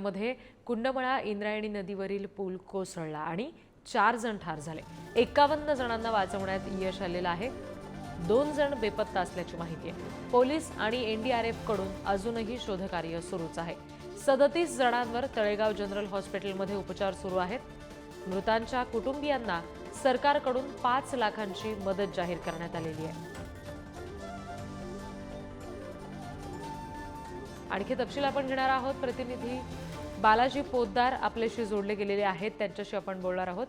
पुण्यामध्ये कुंडमळा इंद्रायणी नदीवरील पूल कोसळला आणि चार जण ठार झाले. एकावन्न जणांना वाचवण्यात यश आलेलं आहे. दोन जण बेपत्ता असल्याची माहिती आहे. पोलीस आणि एनडीआरएफकडून अजूनही शोधकार्य सुरूच आहे. सदतीस जणांवर तळेगाव जनरल हॉस्पिटलमध्ये उपचार सुरू आहेत. मृतांच्या कुटुंबियांना सरकारकडून पाच लाखांची मदत जाहीर करण्यात आलेली आहे. आणखी तपशील आपण घेणार आहोत. प्रतिनिधी बालाजी पोद्दार आपल्याशी जोडले गेलेले आहेत त्यांच्याशी आपण बोलणार आहोत.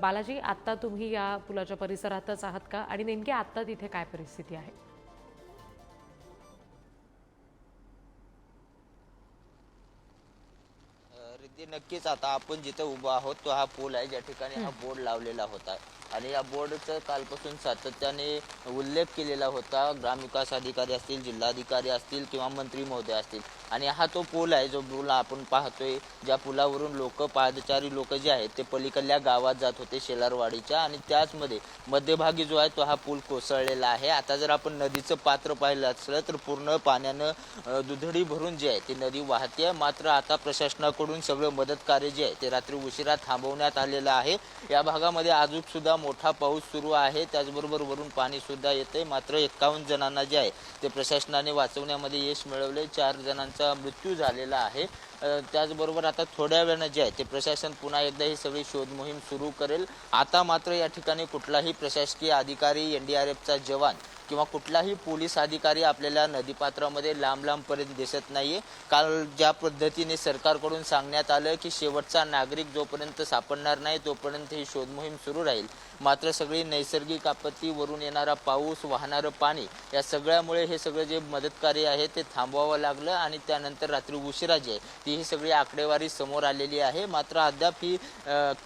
बालाजी आत्ता तुम्ही या पुलाच्या परिसरातच आहात का? आणि नेमकी आत्ता तिथे काय परिस्थिती आहे? नक्कीच आता आपण जिथे उभा आहोत तो हा पूल आहे. ज्या ठिकाणी हा बोर्ड लावलेला होता. आणि या बोर्डचा कालपासून सातत्याने उल्लेख केलेला होता. ग्रामविकास अधिकारी असतील जिल्हाधिकारी असतील किंवा मंत्री महोदय असतील. आणि हा तो पूल आहे जो पूल आपण पाहतोय ज्या पुलावरून लोक पादचारी लोक जे आहेत ते पलीकडल्या गावात जात होते शेलारवाडीच्या आणि त्याचमध्ये मध्यभागी जो आहे तो हा पूल कोसळलेला आहे. आता जर आपण नदीचं पात्र पाहिलं असलं तर पूर्ण पाण्यानं दुधडी भरून जे आहे ती नदी वाहते. मात्र आता प्रशासनाकडून सगळं मदत कार्य जे आहे ते रात्री उशिरा थांबवण्यात आलेलं आहे. या भागामध्ये अजून सुद्धा मोठा पाऊस सुरू आहे. त्याचबरोबर वरून पाणी सुद्धा येते मात्र एकावन्न जणांना जे आहे ते प्रशासनाने वाचवण्यामध्ये यश मिळवले चार जणांचं मृत्यू झालेला आहे. त्याचबरोबर आता थोड्या वेळानं जे आहे ते प्रशासन पुन्हा एकदा ही सगळी शोध मोहीम सुरू करेल. आता मात्र या ठिकाणी कुठलाही प्रशासकीय अधिकारी एन डी आर एफचा जवान किंवा कुठलाही पोलीस अधिकारी आपल्याला नदीपात्रामध्ये लांब लांबपर्यंत दिसत आहे काल ज्या पद्धतीने सरकारकडून सांगण्यात आलं की शेवटचा नागरिक जोपर्यंत सापडणार नाही तोपर्यंत ही शोधमोहीम सुरू राहील. मात्र सगळी नैसर्गिक आपत्तीवरून येणारा पाऊस वाहणारं पाणी या सगळ्यामुळे हे सगळं जे मदतकार्य आहे ते थांबवावं लागलं आणि त्यानंतर रात्री उशिरा जी आहे ती ही सगळी आकडेवारी समोर आलेली आहे. मात्र अद्याप ही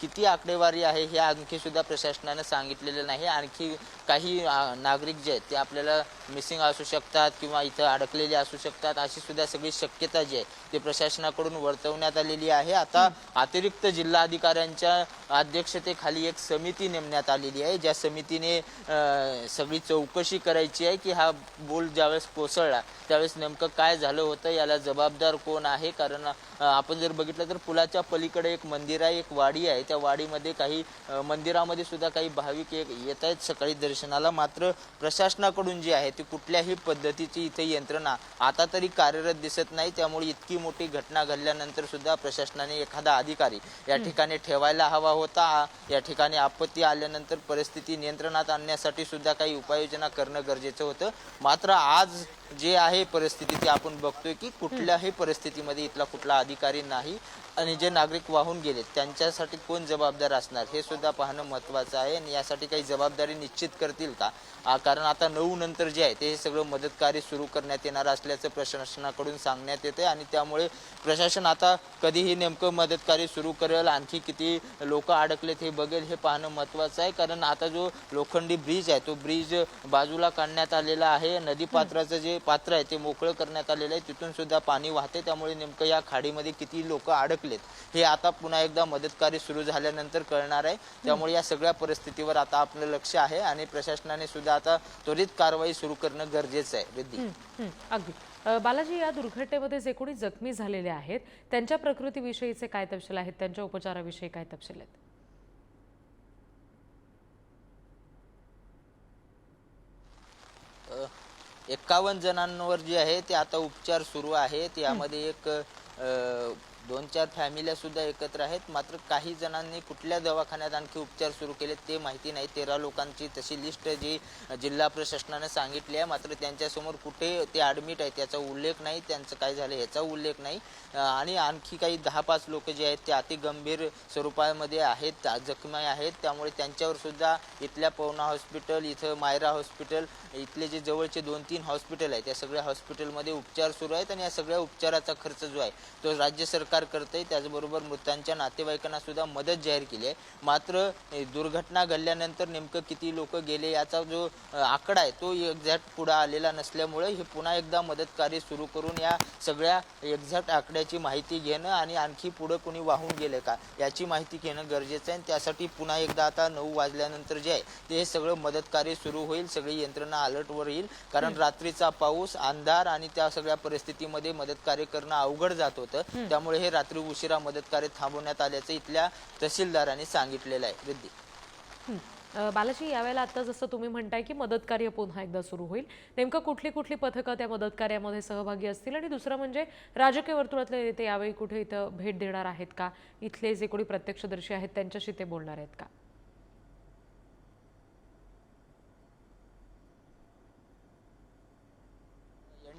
किती आकडेवारी आहे हे आणखी सुद्धा प्रशासनानं सांगितलेलं नाही. आणखी काही नागरिक जे आहेत ते आपल्याला मिसिंग असू शकतात किंवा इथं अडकलेले असू शकतात अशी सुद्धा सगळी शक्यता जी आहे ते प्रशासनाकडून वर्तवण्यात आलेली आहे. आता अतिरिक्त जिल्हाधिकाऱ्यांच्या अध्यक्षतेखाली एक समिती नेमण्यात आलेली आहे ज्या समितीने सगळी चौकशी करायची आहे की हा बोल ज्यावेळेस कोसळला त्यावेळेस नेमकं काय झालं होतं याला जबाबदार कोण आहे? कारण आपण जर बघितलं तर पुलाच्या पलीकडे एक मंदिर आहे एक वाडी आहे. त्या वाडीमध्ये काही मंदिरामध्ये सुद्धा काही भाविक एक येत आहेत सकाळी दर्शनाला. मात्र प्रशासनाकडून जी आहे ती कुठल्याही पद्धतीची इथे यंत्रणा आता तरी कार्यरत दिसत नाही. त्यामुळे इतकी मोठी घटना घडल्यानंतर सुद्धा प्रशासनाने एखादा अधिकारी या ठिकाणी ठेवायला हवा होता. या ठिकाणी आपत्ती आल्यानंतर परिस्थिती नियंत्रणात आणण्यासाठी सुद्धा काही उपाययोजना करणं गरजेचं होतं. मात्र आज जे आहे परिस्थिती ती आपण बघतोय की कुठल्याही परिस्थितीमध्ये इथला कुठला अधिकारी नाही आणि जे नागरिक वाहून गेले त्यांच्यासाठी कोण जबाबदार असणार? हे सुद्धा पाहणं महत्त्वाचं आहे आणि यासाठी काही जबाबदारी निश्चित करतील का? कारण आता नऊ नंतर जे आहे ते हे सगळं मदत कार्य सुरू करण्यात येणार असल्याचं प्रशासनाकडून सांगण्यात येते आणि त्यामुळे प्रशासन आता कधीही नेमकं मदत कार्य सुरू करेल आणखी किती लोक अडकलेत हे बघेल हे पाहणं महत्त्वाचं आहे. कारण आता जो लोखंडी ब्रिज आहे तो ब्रिज बाजूला काढण्यात आलेला आहे. नदी पात्राचं जे पात्र आहे ते मोकळं करण्यात आलेलं आहे. तिथून सुद्धा पाणी वाहते. त्यामुळे नेमकं या खाडीमध्ये किती लोक अडकलेत हे आता पुन्हा एकदा मदत कार्य सुरू झाल्यानंतर कळणार आहे. त्यामुळे या सगळ्या परिस्थितीवर आता आपलं लक्ष आहे आणि प्रशासनाने सुद्धा आता त्वरित कारवाई सुरू करणं गरजेचं आहे. रिद्धी. अगदी. बालाजी या दुर्घटनेमध्ये जे कोणी जखमी झालेले आहेत त्यांच्या प्रकृतीविषयीचे काय तपशील आहेत? त्यांच्या उपचाराविषयी काय तपशील आहेत? एक्कावन्न एकावन्न जणांवर जे आहे ते आता उपचार सुरू आहेत. यामध्ये एक दोन चार फॅमिल्या सुद्धा एकत्र आहेत. मात्र काही जणांनी कुठल्या दवाखान्यात आणखी उपचार सुरू केले ते माहिती नाही. तेरा लोकांची तशी लिस्ट जी जिल्हा प्रशासनाने सांगितली आहे. मात्र त्यांच्यासमोर कुठे ते ॲडमिट आहेत याचा उल्लेख नाही. त्यांचं काय झालं याचा उल्लेख नाही. आणि आणखी काही दहा पाच लोक जे आहेत ते अति गंभीर स्वरूपामध्ये आहेत जखमी आहेत. त्यामुळे त्यांच्यावर सुद्धा इथल्या पवना हॉस्पिटल इथं मायरा हॉस्पिटल इथले जे जवळचे दोन तीन हॉस्पिटल आहेत त्या सगळ्या हॉस्पिटलमध्ये उपचार सुरू आहेत. आणि या सगळ्या उपचाराचा खर्च जो आहे तो राज्य सरकार करते त्याचबरोबर मृतांच्या नातेवाईकांना सुद्धा मदत जाहीर केली आहे. मात्र दुर्घटना घडल्यानंतर नेमकं किती लोक गेले याचा जो आकडा आहे तो एक्झॅक्ट पुढे आलेला नसल्यामुळे हे पुन्हा एकदा मदत कार्य सुरू करून या सगळ्या एक्झॅक्ट आकड्याची माहिती घेणं आणि आणखी पुढे कोणी वाहून गेले का याची माहिती घेणं गरजेचं आहे. आणि त्यासाठी पुन्हा एकदा आता नऊ वाजल्यानंतर जे आहे ते हे सगळं मदत कार्य सुरू होईल. सगळी यंत्रणा अलर्टवर येईल. कारण रात्रीचा पाऊस अंधार आणि त्या सगळ्या परिस्थितीमध्ये मदत कार्य करणं अवघड जात होतं. त्यामुळे हे रात्री उशिरा मदत कार्य थांबवण्यात आल्याचं इथल्या तहसीलदारांनी सांगितलेलं आहे. रिद्धी. बालाजी यावेळेला आता जसं तुम्ही म्हणताय की मदत कार्य पुन्हा एकदा सुरू होईल. नेमकं कुठली कुठली पथकं त्या मदत कार्यामध्ये सहभागी असतील? आणि दुसरं म्हणजे राजकीय वर्तुळातले नेते यावेळी कुठे इथं भेट देणार आहेत का? इथले जे कोणी प्रत्यक्षदर्शी आहेत त्यांच्याशी ते बोलणार आहेत का?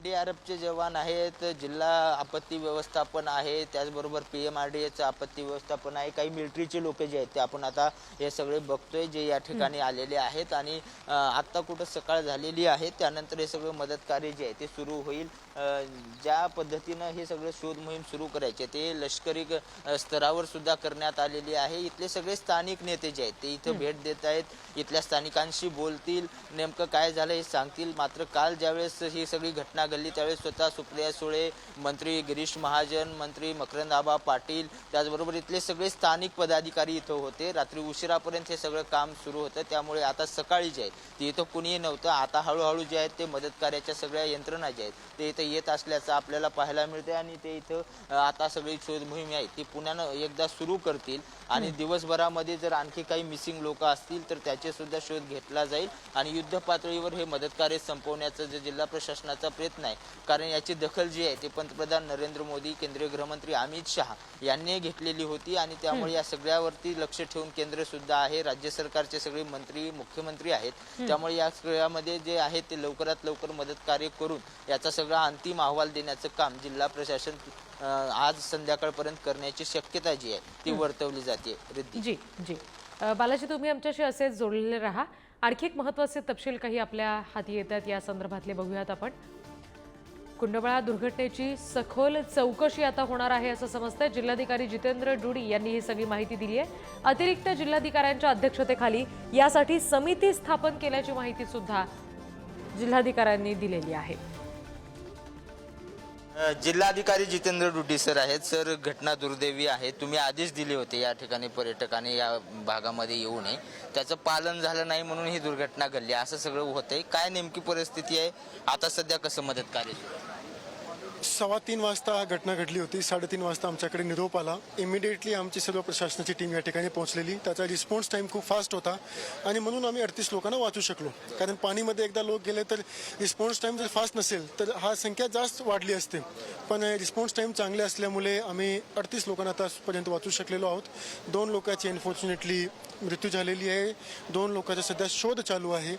एनडीआरएफचे जवान आहेत जिल्हा आपत्ती व्यवस्थापन आहे त्याचबरोबर पी एम आर डी एचं आपत्ती व्यवस्थापन आहे काही मिलिटरीचे लोक जे आहेत ते आपण आता हे सगळे बघतोय जे या ठिकाणी आलेले आहेत आणि आत्ता कुठं सकाळ झालेली आहे त्यानंतर हे सगळं मदत कार्य जे आहे ते सुरू होईल. ज्या पद्धतीनं हे सगळं शोध मोहीम सुरू करायचे ते लष्करी स्तरावर सुद्धा करण्यात आलेली आहे. इथले सगळे स्थानिक नेते जे आहेत ते इथं भेट देत आहेत इथल्या स्थानिकांशी बोलतील नेमकं काय झालं हे सांगतील. मात्र काल ज्यावेळेस ही सगळी घटना घडली त्यावेळेस स्वतः सुप्रिया सुळे मंत्री गिरीश महाजन मंत्री मकरंद आबा पाटील त्याचबरोबर इथले सगळे स्थानिक पदाधिकारी इथं होते. रात्री उशिरापर्यंत हे सगळं काम सुरू होतं. त्यामुळे आता सकाळी जे आहे ते इथं कुणीही नव्हतं. आता हळूहळू जे आहेत ते मदत कार्याच्या सगळ्या यंत्रणा ज्या आहेत ते इथं येत असल्याचं आपल्याला पाहायला मिळते आणि ते इथं आता सगळी शोध मोहीम आहे ती पुन्हा एकदा सुरू करतील. आणि दिवसभरामध्ये जर आणखी काही मिसिंग लोक असतील तर त्याचे सुद्धा शोध घेतला जाईल. आणि युद्ध पातळीवर हे मदत कार्य संपवण्याचा जे जिल्हा प्रशासनाचा प्रयत्न आहे कारण याची दखल जी आहे ते पंतप्रधान नरेंद्र मोदी केंद्रीय गृहमंत्री अमित शहा यांनी घेतलेली होती आणि त्यामुळे या सगळ्यावरती लक्ष ठेवून केंद्र सुद्धा आहे. राज्य सरकारचे सगळे मंत्री मुख्यमंत्री आहेत. त्यामुळे या सगळ्यामध्ये जे आहे ते लवकरात लवकर मदत कार्य करून याचा सगळा अंतिम अहवाल देण्याचं काम जिल्हा प्रशासन आज संध्याकाळपर्यंत करण्याची शक्यता जी आहे ती वर्तवली जाते. रिद्धी. जी जी. बालाजी तुम्ही आमच्याशी असेच जोडलेले राहा. आणखी एक महत्त्वाचे तपशील काही आपल्या हाती येतात या संदर्भातले बघूयात आपण. कुंडबळा दुर्घटनेची सखोल चौकशी आता होणार आहे असं समजतंय. जिल्हाधिकारी जितेंद्र डुडी यांनी ही सगळी माहिती दिली आहे अतिरिक्त जिल्हाधिकाऱ्यांच्या अध्यक्षतेखाली यासाठी समिती स्थापन केल्याची माहिती सुद्धा जिल्हाधिकाऱ्यांनी दिलेली आहे. जिल्हाधिकारी जितेंद्र डुडी सर आहेत. सर घटना दुर्दैवी आहे. तुम्ही आदेश दिले होते या ठिकाणी पर्यटकांनी या भागामध्ये येऊ नये त्याचं पालन झालं नाही म्हणून ही दुर्घटना घडली. असं सगळं होतंय. काय नेमकी परिस्थिती आहे? आता सध्या कसं मदत कार्य सव्वा तीन वाजता घटना घडली होती. साडेतीन वाजता आमच्याकडे निरोप आला. इमिडिएटली आमची सर्व प्रशासनाची टीम या ठिकाणी पोहोचलेली. त्याचा रिस्पॉन्स टाईम खूप फास्ट होता. आणि म्हणून आम्ही अडतीस लोकांना वाचू शकलो. कारण पाणीमध्ये एकदा लोक गेले तर रिस्पॉन्स टाईम जर फास्ट नसेल तर हा संख्या जास्त वाढली असते. पण रिस्पॉन्स टाईम चांगले असल्यामुळे आम्ही अडतीस लोकांना आतापर्यंत वाचू शकलेलो आहोत. दोन लोकांची अनफॉर्च्युनेटली मृत्यू झालेली आहे. दोन लोकांचा सध्या शोध चालू आहे.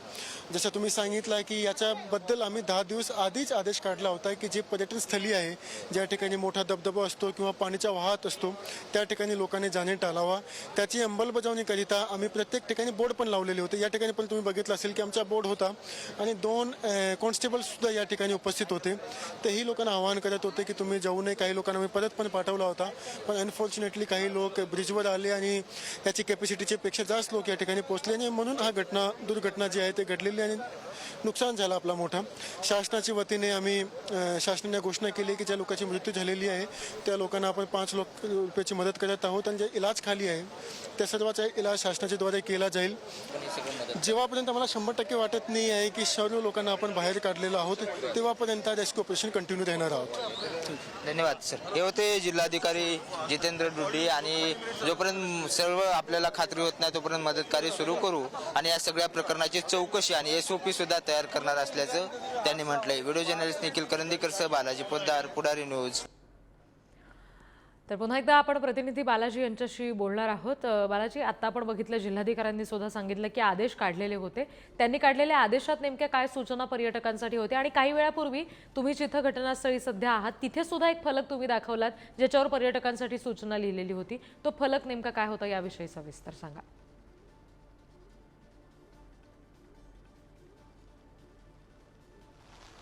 जसं तुम्ही सांगितलं आहे की याच्याबद्दल आम्ही दहा दिवस आधीच आदेश काढला होता की जे पर्यटन स्थळी आहे. ज्या ठिकाणी मोठा धबधबा असतो किंवा पाण्याचा वाहत असतो त्या ठिकाणी लोकांनी जाणे टाळावा. त्याची अंमलबजावणीकरिता आम्ही प्रत्येक ठिकाणी बोर्ड पण लावलेले होते. या ठिकाणी पण तुम्ही बघितलं असेल की आमचा बोर्ड होता आणि दोन कॉन्स्टेबलसुद्धा या ठिकाणी उपस्थित होते. तेही लोकांना आवाहन करत होते की तुम्ही जाऊ नये. काही लोकांना मी परत पण पाठवला होता. पण अनफॉर्च्युनेटली काही लोक ब्रिजवर आले आणि त्याची कॅपॅसिटीच्या पेक्षा जास्त लोक या ठिकाणी पोहोचले आणि म्हणून हा घटना दुर्घटना जी आहे ते घडलेली आणि नुकसान झालं आपला मोठा. शासनाच्या वतीने आम्ही शासनाने घोषणा केली की ज्या लोकांची मृत्यू झालेली आहे त्या लोकांना आपण पाच लाख रुपयाची मदत करत आहोत आणि जे इलाज खाली आहे त्या सर्वाचा इलाज शासनाच्या द्वारे केला जाईल. जेव्हापर्यंत आम्हाला शंभर टक्के वाटत नाही आहे की सर्व लोकांना आपण बाहेर काढलेलो आहोत तेव्हापर्यंत रेस्क्यू ऑपरेशन कंटिन्यू राहणार आहोत. धन्यवाद सर. हे होते जिल्हाधिकारी जितेंद्र डुडी आणि जोपर्यंत सर्व आपल्याला खात्री होत नाही तोपर्यंत मदत कार्य सुरू करू आणि या सगळ्या प्रकरणाची चौकशी आणि एस ओ पी सुद्धा तयार करणार असल्याचं त्यांनी म्हटलंय. व्हिडिओ जर्नलिस्ट निखिल करंदीकर सह बालाजी पोद्दार पुढारी न्यूज. तर पुन्हा एकदा आपण प्रतिनिधी बालाजी यांच्याशी बोलणार आहोत. बालाजी आता आपण बघितलं जिल्हाधिकाऱ्यांनी सुद्धा सांगितलं की आदेश काढलेले होते. त्यांनी काढलेल्या आदेशात नेमक्या काय सूचना पर्यटकांसाठी होत्या आणि काही वेळापूर्वी तुम्ही जिथं घटनास्थळी सध्या आहात तिथे सुद्धा एक फलक तुम्ही दाखवलात ज्याच्यावर पर्यटकांसाठी सूचना लिहिलेली होती. तो फलक नेमका काय होता याविषयी सविस्तर सांगा.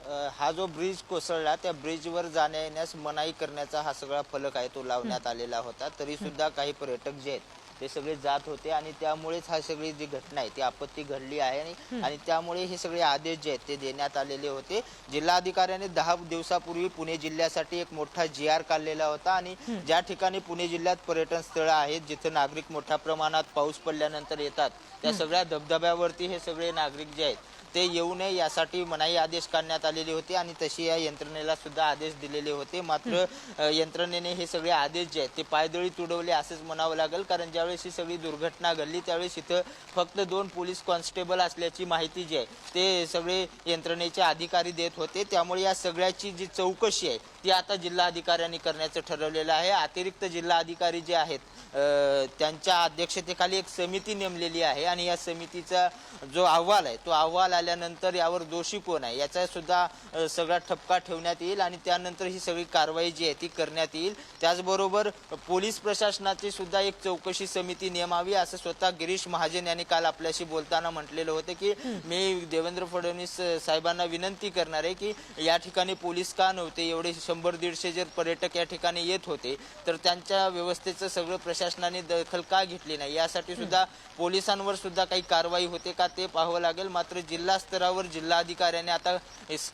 हा जो ब्रिज कोसळला त्या ब्रिजवर जाण्या येण्यास मनाई करण्याचा हा सगळा फलक आहे तो लावण्यात आलेला होता. तरी सुद्धा काही पर्यटक जे आहेत ते सगळे जात होते आणि त्यामुळेच हा सगळी जी घटना आहे ती आपत्ती घडली आहे आणि आणि त्यामुळे हे सगळे आदेश जे आहेत ते देण्यात आलेले होते. जिल्हाधिकाऱ्याने दहा दिवसापूर्वी पुणे जिल्ह्यासाठी एक मोठा जी आर काढलेला होता आणि ज्या ठिकाणी पुणे जिल्ह्यात पर्यटन स्थळं आहेत जिथे नागरिक मोठ्या प्रमाणात पाऊस पडल्यानंतर येतात त्या सगळ्या धबधब्यावरती हे सगळे नागरिक जे आहेत ते येऊ नये यासाठी मनाई आदेश काढण्यात आलेले होते आणि तशी या यंत्रणेला सुद्धा आदेश दिलेले होते. मात्र यंत्रणेने हे सगळे आदेश जे आहेत ते पायदळी तुडवले असंच म्हणावं लागेल. कारण ज्यावेळेस ही सगळी दुर्घटना घडली त्यावेळेस इथं फक्त दोन पोलीस कॉन्स्टेबल असल्याची माहिती जी आहे ते सगळे यंत्रणेचे अधिकारी देत होते. त्यामुळे या सगळ्याची जी चौकशी आहे ती आता जिल्हाधिकाऱ्यांनी करण्याचं ठरवलेलं आहे. अतिरिक्त जिल्हा अधिकारी जे आहेत त्यांच्या अध्यक्षतेखाली एक समिती नेमलेली आहे आणि या समितीचा जो अहवाल आहे तो अहवाल आल्यानंतर यावर दोषी कोण आहे याचा सुद्धा सगळा ठपका ठेवण्यात येईल आणि त्यानंतर ही सगळी कारवाई जी आहे ती करण्यात येईल. त्याचबरोबर पोलीस प्रशासनाची सुद्धा एक चौकशी समिती नेमावी असं स्वतः गिरीश महाजन यांनी काल आपल्याशी बोलताना म्हटलेलं होतं की मी देवेंद्र फडणवीस साहेबांना विनंती करणार आहे की या ठिकाणी पोलीस का नव्हते एवढे शंभर दीडशे जर पर्यटक या ठिकाणी येत होते तर त्यांच्या व्यवस्थेचं सगळं प्रशासनाने दखल का घेतली नाही? यासाठी सुद्धा पोलिसांवर सुद्धा काही कारवाई होते का ते पाहावं लागेल. मात्र जिल्हा स्तरावर जिल्हाधिकाऱ्याने आता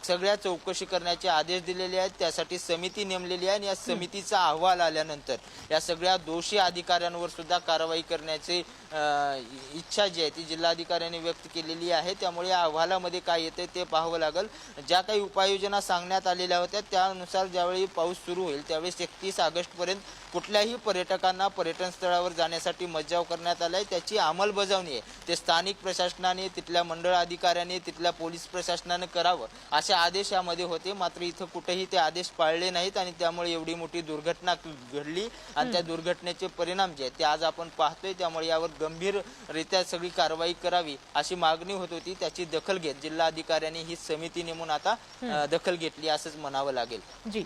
सगळ्या चौकशी करण्याचे आदेश दिलेले आहेत. त्यासाठी समिती नेमलेली आहे आणि या समितीचा अहवाल आल्यानंतर या सगळ्या दोषी अधिकाऱ्यांवर सुद्धा कारवाई करण्याचे इच्छा जी आहे ती जिल्हाधिकाऱ्यांनी व्यक्त केलेली आहे. त्यामुळे या अहवालामध्ये काय येते ते पाहावं लागेल. ज्या काही उपाययोजना सांगण्यात आलेल्या होत्या त्यानुसार ज्यावेळी पाऊस सुरू होईल त्यावेळेस एकतीस ऑगस्ट पर्यंत कुठल्याही पर्यटकांना पर्यटन स्थळावर जाण्यासाठी मज्जाव करण्यात आलाय. त्याची अंमलबजावणी आहे. ते स्थानिक प्रशासनाने तिथल्या मंडळ अधिकाऱ्यांनी तिथल्या पोलीस प्रशासनाने करावं असे आदेश यामध्ये होते. मात्र इथं कुठेही ते आदेश पाळले नाहीत आणि त्यामुळे एवढी मोठी दुर्घटना घडली. आणि त्या दुर्घटनेचे परिणाम जे आहेत ते आज आपण पाहतोय. त्यामुळे यावर गंभीररित्या सगळी कारवाई करावी अशी मागणी होत होती. त्याची दखल घेत जिल्हाधिकाऱ्यांनी ही समिती नेमून आता दखल घेतली असंच म्हणावं लागेल. जी.